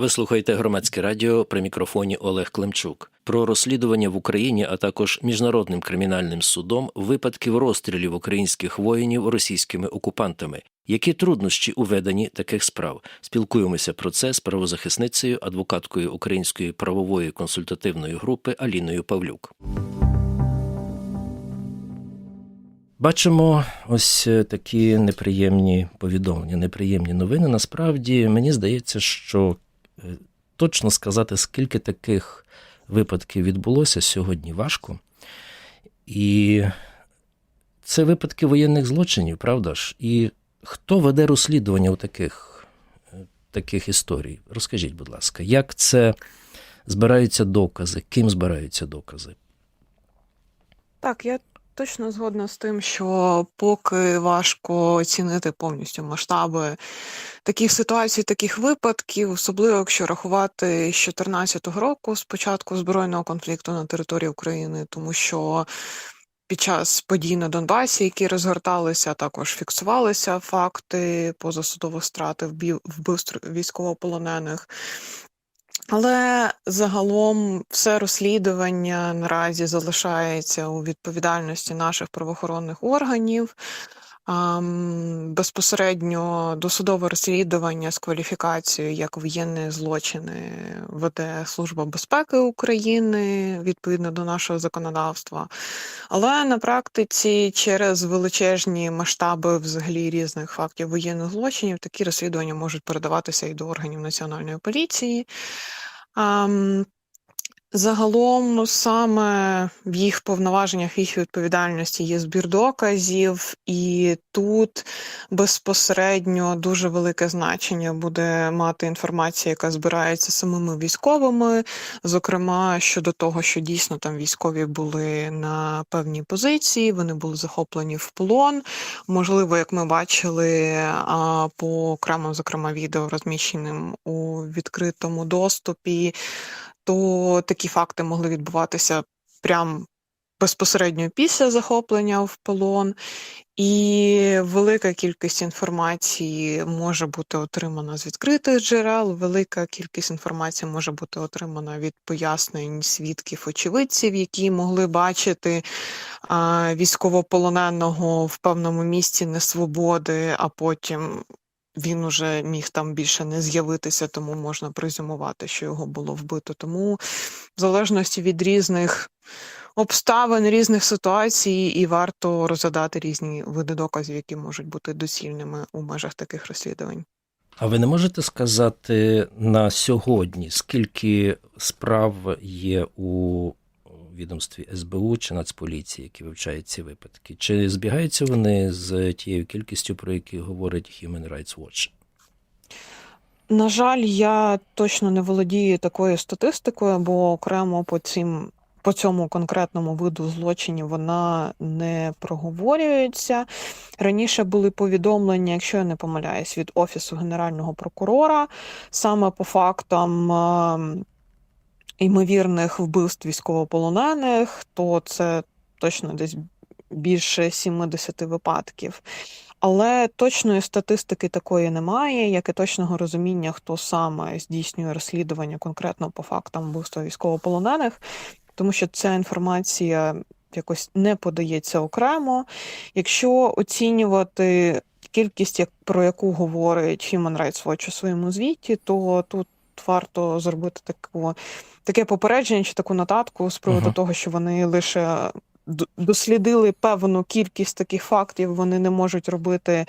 Ви слухаєте громадське радіо при мікрофоні Олег Климчук про розслідування в Україні, а також міжнародним кримінальним судом випадків розстрілів українських воїнів російськими окупантами. Які труднощі у веденні таких справ? Спілкуємося про це з правозахисницею, адвокаткою Української правової консультативної групи Аліною Павлюк. Бачимо ось е, такі неприємні повідомлення, неприємні новини. Насправді мені здається, що точно сказати, скільки таких випадків відбулося сьогодні важко. І це випадки воєнних злочинів, правда ж? І хто веде розслідування у таких, е, таких історій? Розкажіть, будь ласка, як це збираються докази, ким збираються докази? Так, я точно згодна з тим, що поки важко оцінити повністю масштаби таких ситуацій, таких випадків, особливо якщо рахувати з 2014 року, з початку збройного конфлікту на території України, тому що під час подій на Донбасі, які розгорталися, також фіксувалися факти позасудових страти вбів- вбивств військовополонених. Але загалом все розслідування наразі залишається у відповідальності наших правоохоронних органів. Безпосередньо досудове розслідування з кваліфікацією як воєнні злочини веде Служба безпеки України відповідно до нашого законодавства. Але на практиці через величезні масштаби взагалі різних фактів воєнних злочинів такі розслідування можуть передаватися і до органів національної поліції. Загалом саме в їх повноваженнях, в їх відповідальності є збір доказів, і тут безпосередньо дуже велике значення буде мати інформація, яка збирається самими військовими, зокрема щодо того, що дійсно там військові були на певній позиції, вони були захоплені в полон. Можливо, як ми бачили по окремим, зокрема, відео розміщеним у відкритому доступі то такі факти могли відбуватися прям безпосередньо після захоплення в полон, і велика кількість інформації може бути отримана з відкритих джерел, велика кількість інформації може бути отримана від пояснень свідків очевидців, які могли бачити а, військовополоненого в певному місці несвободи, а потім він уже міг там більше не з'явитися, тому можна презюмувати, що його було вбито. Тому в залежності від різних обставин, різних ситуацій, і варто розглядати різні види доказів, які можуть бути доцільними у межах таких розслідувань. А ви не можете сказати на сьогодні, скільки справ є у відомстві СБУ чи Нацполіції, які вивчають ці випадки? Чи збігаються вони з тією кількістю, про які говорить Human Rights Watch? На жаль, я точно не володію такою статистикою, бо окремо по цим. По цьому конкретному виду злочинів вона не проговорюється. Раніше були повідомлення, якщо я не помиляюсь, від Офісу Генерального прокурора саме по фактам е, ймовірних вбивств військовополонених, то це точно десь більше 70 випадків. Але точної статистики такої немає, як і точного розуміння, хто саме здійснює розслідування конкретно по фактам вбивства військовополонених, тому що ця інформація якось не подається окремо. Якщо оцінювати кількість, про яку говорить Human Rights Watch у своєму звіті, то тут варто зробити таку, таке попередження чи таку нотатку з приводу Ага. того, що вони лише дослідили певну кількість таких фактів, вони не можуть робити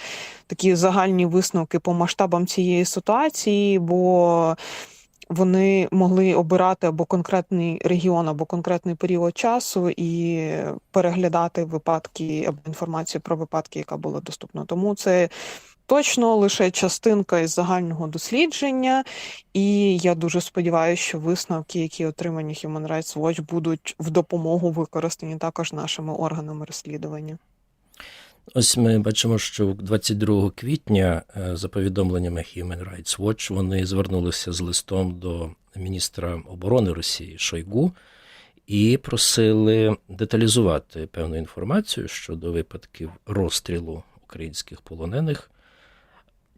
такі загальні висновки по масштабам цієї ситуації, бо вони могли обирати або конкретний регіон, або конкретний період часу і переглядати випадки або інформацію про випадки, яка була доступна. Тому це точно лише частинка із загального дослідження, і я дуже сподіваюся, що висновки, які отримані Human Rights Watch, будуть в допомогу використані також нашими органами розслідування. Ось ми бачимо, що 22 квітня, е, за повідомленнями Human Rights Watch, вони звернулися з листом до міністра оборони Росії Шойгу і просили деталізувати певну інформацію щодо випадків розстрілу українських полонених.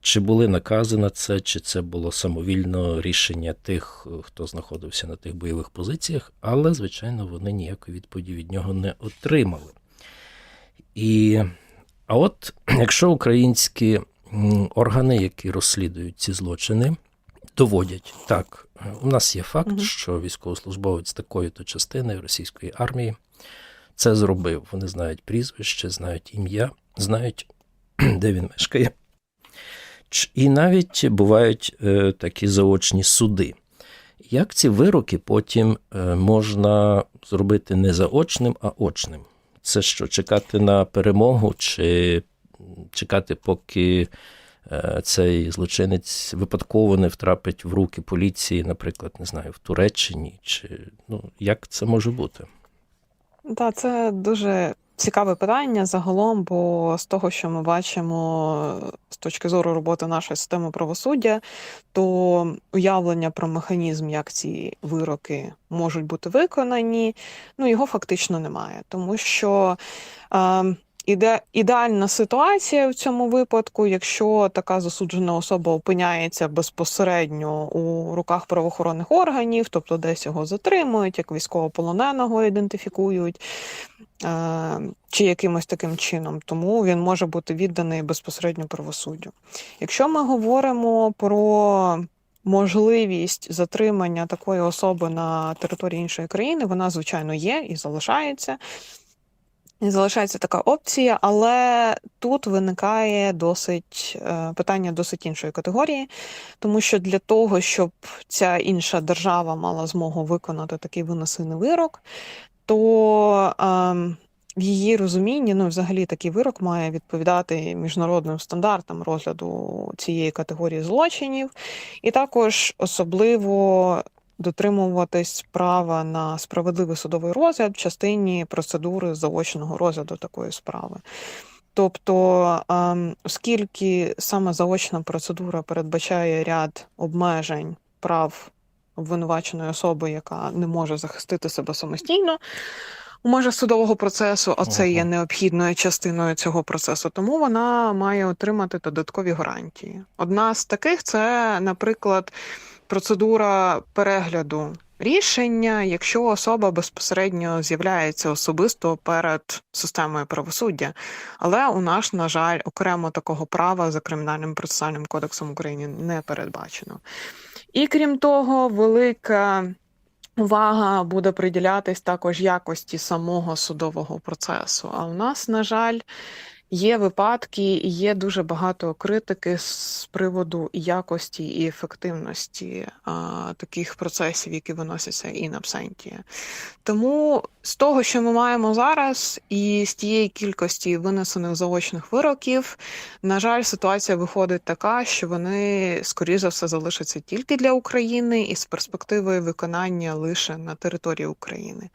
Чи були накази на це, чи це було самовільно рішення тих, хто знаходився на тих бойових позиціях, але, звичайно, вони ніякої відповіді від нього не отримали. І, а от якщо українські органи, які розслідують ці злочини, доводять так, у нас є факт, Мгм. що військовослужбовець такої-то частини російської армії це зробив. Вони знають прізвище, знають ім'я, знають, де він мешкає. І навіть бувають е, такі заочні суди. Як ці вироки потім е, можна зробити не заочним, а очним? Це що, чекати на перемогу, чи чекати, поки е, цей злочинець випадково не втрапить в руки поліції, наприклад, не знаю, в Туреччині, чи ну, як це може бути? Так, це дуже цікаве питання загалом, бо з того, що ми бачимо з точки зору роботи нашої системи правосуддя, то уявлення про механізм, як ці вироки можуть бути виконані, ну його фактично немає, тому що. Е, Іде ідеальна ситуація в цьому випадку, якщо така засуджена особа опиняється безпосередньо у руках правоохоронних органів, тобто десь його затримують, як військовополоненого ідентифікують, е, чи якимось таким чином, тому він може бути відданий безпосередньо правосуддю. Якщо ми говоримо про можливість затримання такої особи на території іншої країни, вона звичайно є і залишається. Залишається така опція, але тут виникає досить е, питання досить іншої категорії, тому що для того, щоб ця інша держава мала змогу виконати такий винесений вирок, то ем, в її розумінні, ну, взагалі, такий вирок має відповідати міжнародним стандартам розгляду цієї категорії злочинів, і також особливо дотримуватись права на справедливий судовий розгляд в частині процедури заочного розгляду такої справи. Тобто, ем, оскільки саме заочна процедура передбачає ряд обмежень прав обвинуваченої особи, яка не може захистити себе самостійно у межах судового процесу, а це є необхідною частиною цього процесу, тому вона має отримати додаткові гарантії. Одна з таких це, наприклад, процедура перегляду рішення, якщо особа безпосередньо з'являється особисто перед системою правосуддя. Але у нас, на жаль, окремо такого права за кримінальним процесуальним кодексом України не передбачено. І крім того, велика увага буде приділятись також якості самого судового процесу. А у нас, на жаль, є випадки і є дуже багато критики з приводу якості і ефективності а, таких процесів, які виносяться in absentia. Тому з того, що ми маємо зараз, і з тієї кількості винесених заочних вироків, на жаль, ситуація виходить така, що вони, скоріше за все, залишаться тільки для України і з перспективою виконання лише на території України.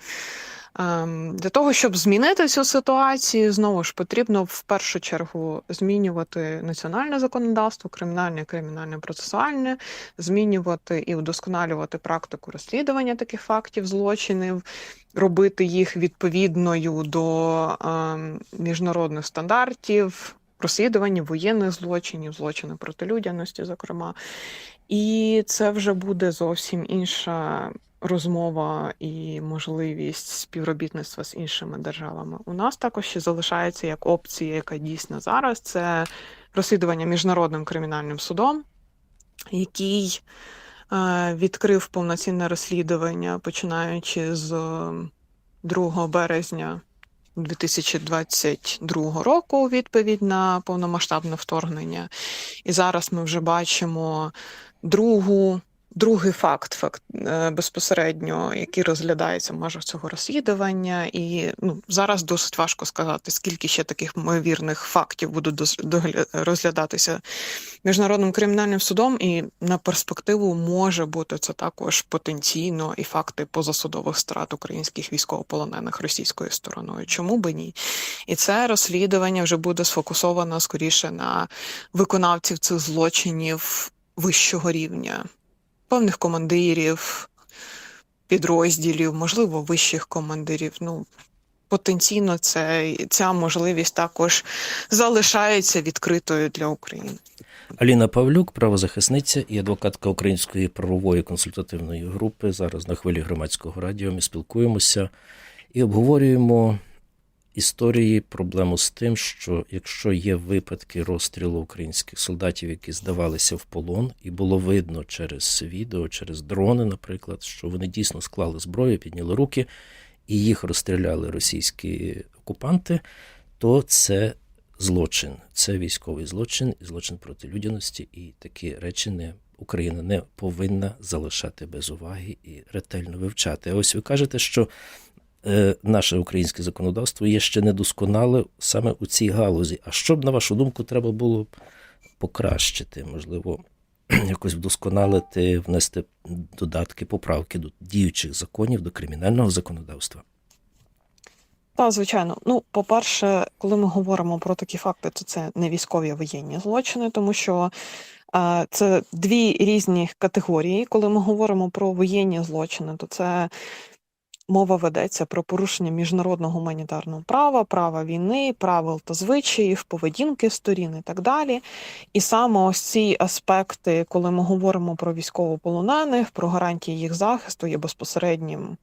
Ем, Для того, щоб змінити цю ситуацію, знову ж потрібно в першу чергу змінювати національне законодавство, кримінальне, кримінальне процесуальне, змінювати і вдосконалювати практику розслідування таких фактів злочинів, робити їх відповідною до ем, міжнародних стандартів, розслідування воєнних злочинів, злочини проти людяності, зокрема. І це вже буде зовсім інша розмова і можливість співробітництва з іншими державами. У нас також ще залишається як опція, яка дійсна зараз, це розслідування міжнародним кримінальним судом, який е, відкрив повноцінне розслідування, починаючи з е, 2 березня 2022 року відповідь на повномасштабне вторгнення. І зараз ми вже бачимо другу. Другий факт, факт е, безпосередньо, який розглядається в межах цього розслідування, і ну зараз досить важко сказати, скільки ще таких ймовірних фактів будуть розглядатися міжнародним кримінальним судом, і на перспективу може бути це також потенційно і факти позасудових страт українських військовополонених російською стороною. Чому би ні? І це розслідування вже буде сфокусовано скоріше на виконавців цих злочинів вищого рівня, певних командирів, підрозділів, можливо, вищих командирів. Ну потенційно це, ця можливість також залишається відкритою для України. Аліна Павлюк, правозахисниця і адвокатка Української правової консультативної групи. Зараз на хвилі громадського радіо ми спілкуємося і обговорюємо історії, проблему з тим, що якщо є випадки розстрілу українських солдатів, які здавалися в полон, і було видно через відео, через дрони, наприклад, що вони дійсно склали зброю, підняли руки і їх розстріляли російські окупанти, то це злочин, це військовий злочин злочин проти людяності, і такі речі не Україна не повинна залишати без уваги і ретельно вивчати. А ось ви кажете, що наше українське законодавство є ще недосконале саме у цій галузі. А що б, на вашу думку, треба було покращити? Можливо, якось вдосконалити, внести додатки, поправки до діючих законів, до кримінального законодавства. Так, звичайно. Ну, по-перше, коли ми говоримо про такі факти, то це не військові а воєнні злочини, тому що е, це дві різні категорії. Коли ми говоримо про воєнні злочини, то це мова ведеться про порушення міжнародного гуманітарного права, права війни, правил та звичаїв, поведінки сторін і так далі. І саме ось ці аспекти, коли ми говоримо про військовополонених, про гарантії їх захисту, є безпосереднім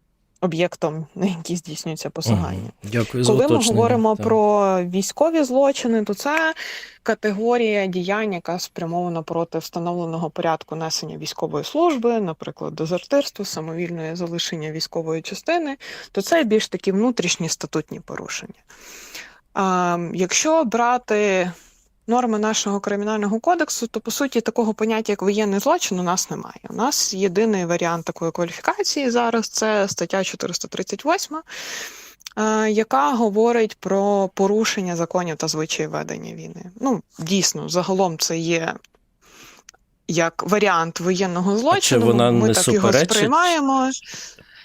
об'єктом, на який здійснюється посягання. Дякую за Коли ми говоримо Так. про військові злочини, то це категорія діянь, яка спрямована проти встановленого порядку несення військової служби, наприклад, дезертирство, самовільне залишення військової частини, то це більш такі внутрішні статутні порушення. А, якщо брати норми нашого кримінального кодексу, то по суті такого поняття, як воєнний злочин, у нас немає. У нас єдиний варіант такої кваліфікації зараз це стаття 438, е, яка говорить про порушення законів та звичаїв ведення війни. Ну, дійсно, загалом це є. Як варіант воєнного злочину, вона ми не так його сприймаємо.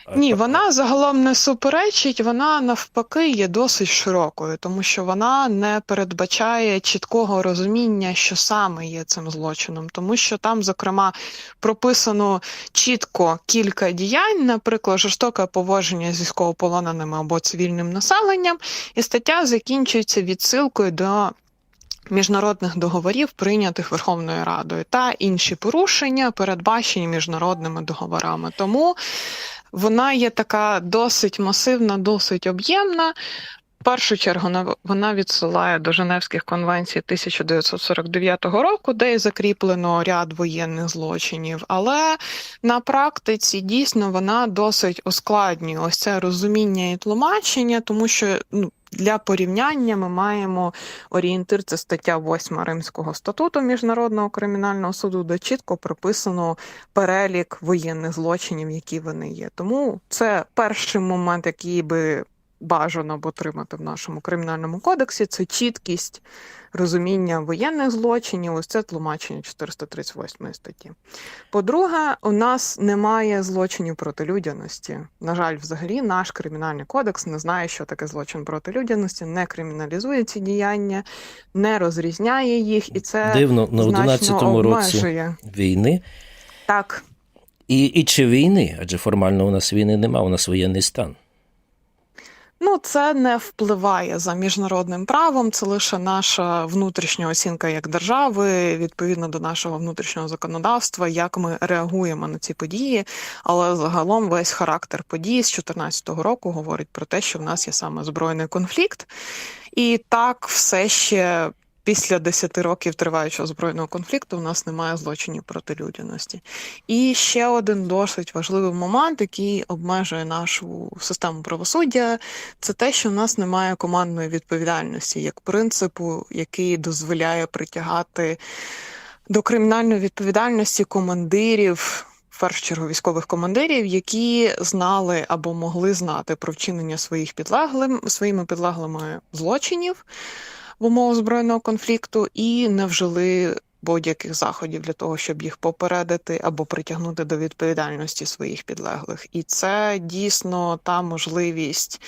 А- Ні, вона загалом не суперечить, вона навпаки є досить широкою, тому що вона не передбачає чіткого розуміння, що саме є цим злочином, тому що там, зокрема, прописано чітко кілька діянь, наприклад, жорстоке поводження з військовополоненими або цивільним населенням, і стаття закінчується відсилкою до. Міжнародних договорів, прийнятих Верховною Радою, та інші порушення, передбачені міжнародними договорами. Тому вона є така досить масивна, досить об'ємна. В першу чергу на- вона відсилає до Женевських конвенцій 1949 року, де і закріплено ряд воєнних злочинів. Але на практиці дійсно вона досить ускладнює ось це розуміння і тлумачення, тому що ну. Для порівняння ми маємо орієнтир, це стаття 8 Римського статуту Міжнародного кримінального суду, де чітко прописано перелік воєнних злочинів, які вони є. Тому це перший момент, який би бажано б отримати в нашому кримінальному кодексі, це чіткість розуміння воєнних злочинів. Ось це тлумачення 438 статті. По-друге, у нас немає злочинів проти людяності. На жаль, взагалі, наш кримінальний кодекс не знає, що таке злочин проти людяності, не криміналізує ці діяння, не розрізняє їх, і це Дивно, на 11-му році війни. Так, І, і чи війни? Адже формально у нас війни немає, у нас воєнний стан. Ну, це не впливає за міжнародним правом. Це лише наша внутрішня оцінка як держави, відповідно до нашого внутрішнього законодавства, як ми реагуємо на ці події. Але загалом весь характер подій з 2014 року говорить про те, що в нас є саме збройний конфлікт, і так все ще. Після 10 років триваючого збройного конфлікту у нас немає злочинів проти людяності. І ще один досить важливий момент, який обмежує нашу систему правосуддя, це те, що в нас немає командної відповідальності як принципу, який дозволяє притягати до кримінальної відповідальності командирів. Першу чергу військових командирів, які знали або могли знати про вчинення своїх підлеглим своїми підлеглими злочинів в умовах збройного конфлікту і не вжили будь-яких заходів для того, щоб їх попередити або притягнути до відповідальності своїх підлеглих. І це дійсно та можливість,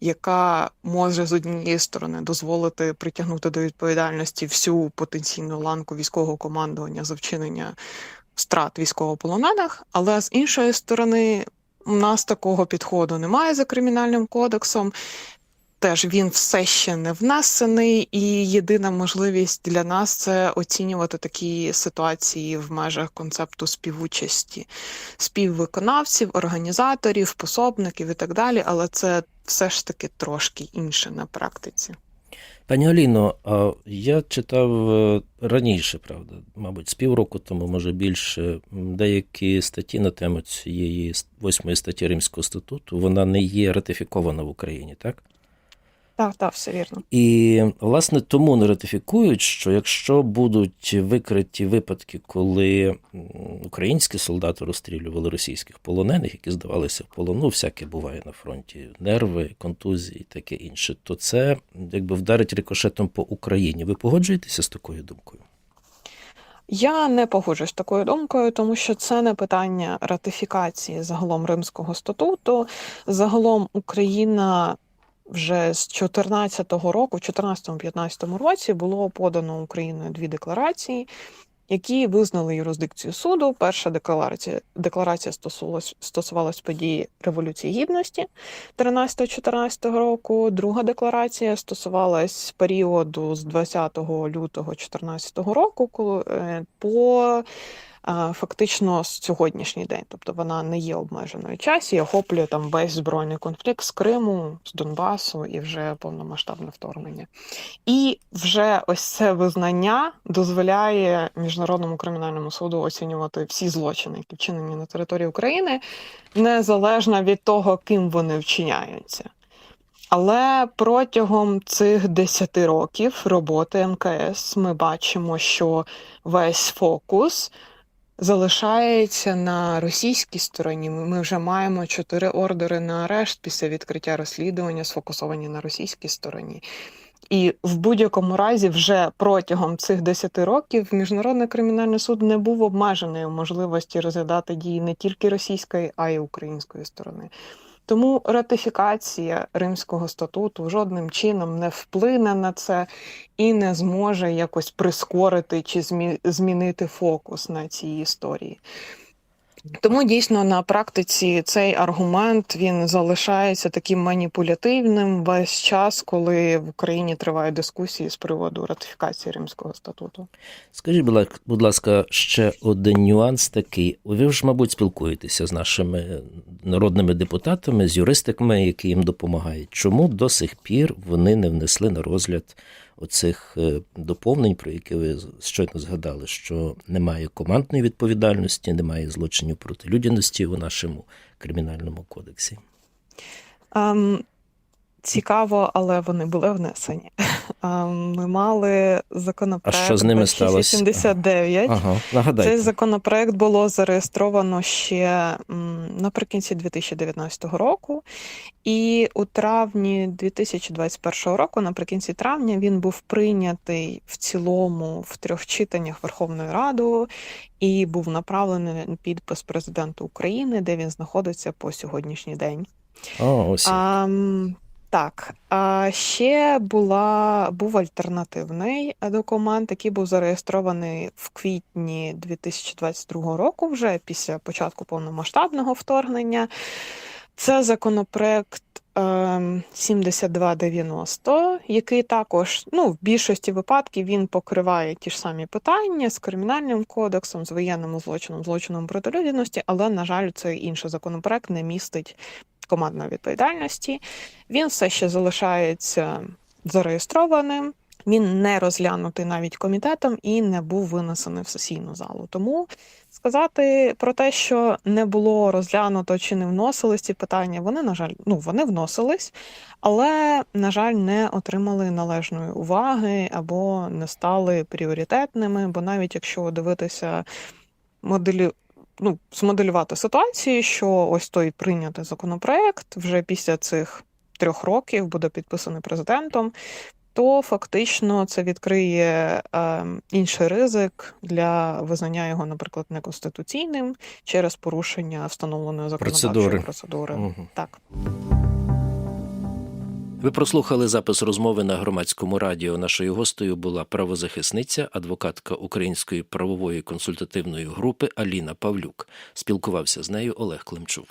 яка може з однієї сторони дозволити притягнути до відповідальності всю потенційну ланку військового командування за вчинення страт військовополонених, але з іншої сторони, у нас такого підходу немає за кримінальним кодексом. Теж він все ще не внесений, і єдина можливість для нас це оцінювати такі ситуації в межах концепту співучасті співвиконавців, організаторів, пособників і так далі. Але це все ж таки трошки інше на практиці. Пані Аліно, а я читав е, раніше, правда, мабуть, з півроку тому, може більше, деякі статті на тему цієї восьмої статті Римського статуту. Вона не є ратифікована в Україні, так? Так, так, все вірно. І, власне, тому не ратифікують, що якщо будуть викриті випадки, коли українські солдати розстрілювали російських полонених, які здавалися в полон, ну, всяке буває на фронті, нерви, контузії і таке інше, то це якби вдарить рикошетом по Україні. Ви погоджуєтеся з такою думкою? Я не погоджуюсь з такою думкою, тому що це не питання ратифікації загалом Римського статуту. Загалом Україна вже з 14-го року, в 14-15 році було подано Україною дві декларації, які визнали юрисдикцію суду. Перша декларація декларація стосувалась стосувалась події Революції Гідності 13-14 року. Друга декларація стосувалась періоду з 20 лютого 2014 року, коли е, по фактично сьогоднішній день. Тобто вона не є обмеженою часі, охоплює там весь збройний конфлікт з Криму, з Донбасу і вже повномасштабне вторгнення. І вже ось це визнання дозволяє міжнародному кримінальному суду оцінювати всі злочини, які вчинені на території України, незалежно від того, ким вони вчиняються. Але протягом цих 10 років роботи МКС ми бачимо, що весь фокус залишається на російській стороні. Ми вже маємо чотири ордери на арешт після відкриття розслідування, сфокусовані на російській стороні. І в будь-якому разі, вже протягом цих 10 років міжнародний кримінальний суд не був обмежений у можливості розглядати дії не тільки російської, а й української сторони. Тому ратифікація Римського статуту жодним чином не вплине на це і не зможе якось прискорити чи змі- змінити фокус на цій історії. Тому дійсно на практиці цей аргумент він залишається таким маніпулятивним весь час, коли в Україні тривають дискусії з приводу ратифікації Римського статуту. Скажіть, будь ласка- ще один нюанс такий. Ви ж, мабуть, спілкуєтеся з нашими народними депутатами, з юристами, які їм допомагають. Чому до сих пір вони не внесли на розгляд оцих е, доповнень, про які ви щойно згадали, що немає командної відповідальності, немає злочинів проти людяності у нашому кримінальному кодексі? Ем, цікаво, але вони були внесені. Ми мали законопроект А що з ними сталося? 79. Ага, нагадайте. Цей законопроект було зареєстровано ще наприкінці 2019 року, і у травні 2021 року, наприкінці травня, він був прийнятий в цілому в трьох читаннях Верховною Радою і був направлений на підпис президенту України, де він знаходиться по сьогоднішній день. О, ось. А, так, а ще була, був альтернативний е, документ, який був зареєстрований в квітні 2022 року, вже після початку повномасштабного вторгнення. Це законопроект ем, 7290, який також ну, в більшості випадків він покриває ті ж самі питання з кримінальним кодексом, з воєнним злочином, злочином проти людяності, але, на жаль, цей інший законопроект не містить командної відповідальності. Він все ще залишається зареєстрованим. Він не розглянутий навіть комітетом і не був винесений в сесійну залу. Тому сказати про те, що не було розглянуто чи не вносились ці питання, вони, на жаль, ну вони вносились, але, на жаль, не отримали належної уваги або не стали пріоритетними. Бо навіть якщо дивитися моделі, ну, змоделювати ситуацію, що ось той прийнятий законопроект вже після цих трьох років буде підписаний президентом, то фактично це відкриє е, інший ризик для визнання його, наприклад, неконституційним через порушення встановленої законодавчої Процедури. процедури. Угу. Так. Ви прослухали запис розмови на громадському радіо. Нашою гостею була правозахисниця, адвокатка Української правової консультативної групи Аліна Павлюк. Спілкувався з нею Олег Климчук.